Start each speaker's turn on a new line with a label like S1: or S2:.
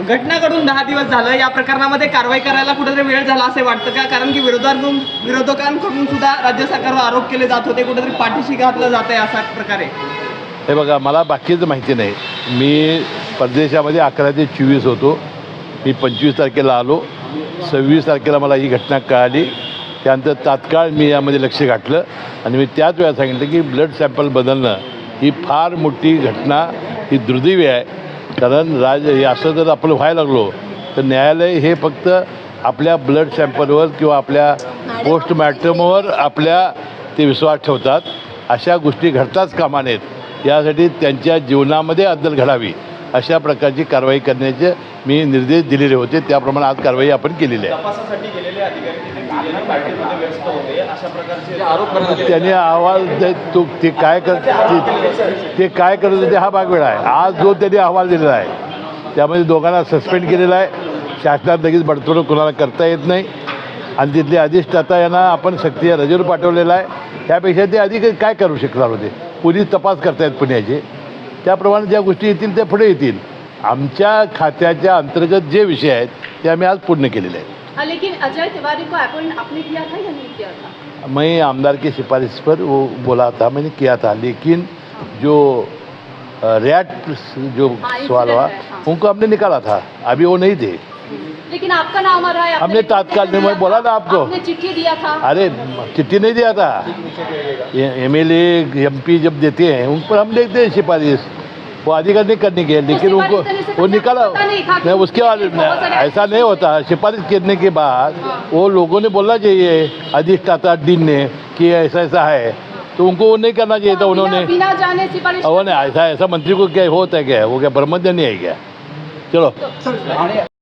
S1: घटना घडून दहा दिवस झालं. या प्रकरणामध्ये कारवाई करायला कुठेतरी वेळ झाला असे वाटतं का? कारण की विरोधाकडून विरोधकांकडून सुद्धा राज्य सरकारवर आरोप केले जात होते. कुठेतरी पाठीशी घातलं जात आहे अशा प्रकारे.
S2: हे बघा मला बाकीचं माहिती नाही. मी परदेशामध्ये अकरा ते चोवीस होतो. मी पंचवीस तारखेला आलो. सव्वीस तारखेला मला ही घटना कळाली. त्यानंतर तात्काळ मी यामध्ये लक्ष घातलं. आणि मी त्याच वेळा सांगितलं की ब्लड सॅम्पल बदलणं ही फार मोठी घटना ही दुर्दैवी आहे. कारण राज असं जर आपण व्हायला लागलो तर न्यायालय हे फक्त आपल्या ब्लड सॅम्पलवर किंवा आपल्या पोस्टमॉर्टमवर आपल्या ते विश्वास ठेवतात. अशा गोष्टी घडताच कामा नयेत. यासाठी त्यांच्या जीवनामध्ये अद्दल घडावी. अशा प्रकारची कारवाई करण्याचे मी निर्देश दिलेले होते. त्याप्रमाणे आज कारवाई आपण केलेली आहे.
S1: तपासासाठी गेलेले अधिकारी तिथे BJP पार्टीमध्ये व्यस्त होते. अशा प्रकारचे आरोप
S2: त्याने अहवाल ते- तो ते काय कर ते- ते काय करत होते हा भाग वेळा आहे. आज जो त्यांनी अहवाल दिलेला आहे त्यामध्ये दोघांना सस्पेंड केलेला आहे. शासनात लगेच बडतोड कोणाला करता येत नाही. आणि तिथले अधिष्ठाता यांना आपण सक्तीय रजेवर पाठवलेला आहे. त्यापेक्षा ते अधिक काय करू शकणार होते? पोलीस तपास करतायत पुण्याचे. त्याप्रमाणे ज्या गोष्टी येतील त्या पुढे येतील. आमच्या खात्याच्या अंतर्गत जे विषय आहेत ते आम्ही आज पूर्ण केलेले आहेत.
S3: लेकिन अजय तिवारी को अपॉइंट आपने किया था या नहीं किया था?
S2: मैं आमदार की सिफारिश पर वो बोला था मैंने किया था लेकिन जो रैट जो
S3: हाँ,
S2: सवाल हुआ
S3: हाँ।
S2: उनको हमने निकाला था अभी वो नहीं थे।
S3: लेकिन आपका नाम आ रहा है
S2: हमने तात्काल में मैं बोला था आपको।
S3: आपने चिट्ठी दिया था।
S2: अरे चिट्ठी नहीं दिया था। एम एल एम पी जब देते हैं उन पर हम देखते हैं सिफारिश। वो अधिकार नहीं करने के लेकिन उनको वो निकाल
S3: नहीं
S2: नहीं उसके बाद ऐसा नहीं होता सिफारिश करने के बाद
S3: हाँ।
S2: वो लोगों ने बोलना चाहिए अधिष्ठाता दिन ने कि ऐसा ऐसा है। तो उनको वो नहीं करना चाहिए था
S3: बिना-
S2: उन्होंने
S3: बिना जाने सिफारिश
S2: अहो नहीं ऐसा ऐसा मंत्री को क्या होता है क्या? वो क्या ब्रह्मज्ञानी है क्या? चलो।